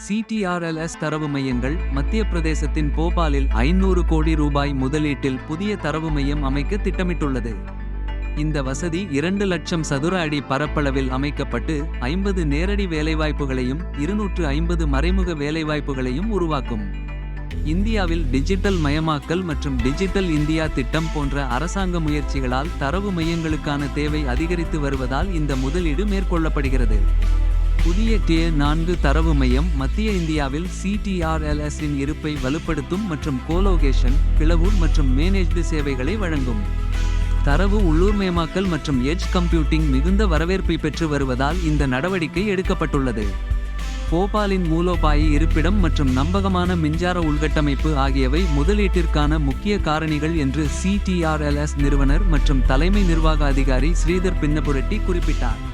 சிடிஆர்எல்எஸ் தரவு மையங்கள் மத்திய பிரதேசத்தின் போபாலில் ஐநூறு கோடி ரூபாய் முதலீட்டில் புதிய தரவு மையம் அமைக்க திட்டமிட்டுள்ளது. இந்த வசதி இரண்டு லட்சம் சதுர அடி பரப்பளவில் அமைக்கப்பட்டு ஐம்பது நேரடி வேலைவாய்ப்புகளையும் இருநூற்று ஐம்பது மறைமுக வேலைவாய்ப்புகளையும் உருவாக்கும். இந்தியாவில் டிஜிட்டல் மயமாக்கல் மற்றும் டிஜிட்டல் இந்தியா திட்டம் போன்ற அரசாங்க முயற்சிகளால் தரவு மையங்களுக்கான தேவை அதிகரித்து வருவதால் இந்த முதலீடு மேற்கொள்ளப்படுகிறது. புதிய டே நான்கு தரவு மையம் மத்திய இந்தியாவில் சிடிஆர்எல்எஸின் இருப்பை வலுப்படுத்தும் மற்றும் கோலோகேஷன் பிளவு மற்றும் மேனேஜ்டு சேவைகளை வழங்கும். தரவு உள்ளூர்மயமாக்கல் மற்றும் எட்ஜ் கம்ப்யூட்டிங் மிகுந்த வரவேற்பை பெற்று வருவதால் இந்த நடவடிக்கை எடுக்கப்பட்டுள்ளது. போபாலின் மூலோபாய இருப்பிடம் மற்றும் நம்பகமான மின்சார உள்கட்டமைப்பு ஆகியவை முதலீட்டிற்கான முக்கிய காரணிகள் என்று சிடிஆர்எல்எஸ் நிறுவனர் மற்றும் தலைமை நிர்வாக அதிகாரி ஸ்ரீதர் பின்னபுரட்டி குறிப்பிட்டார்.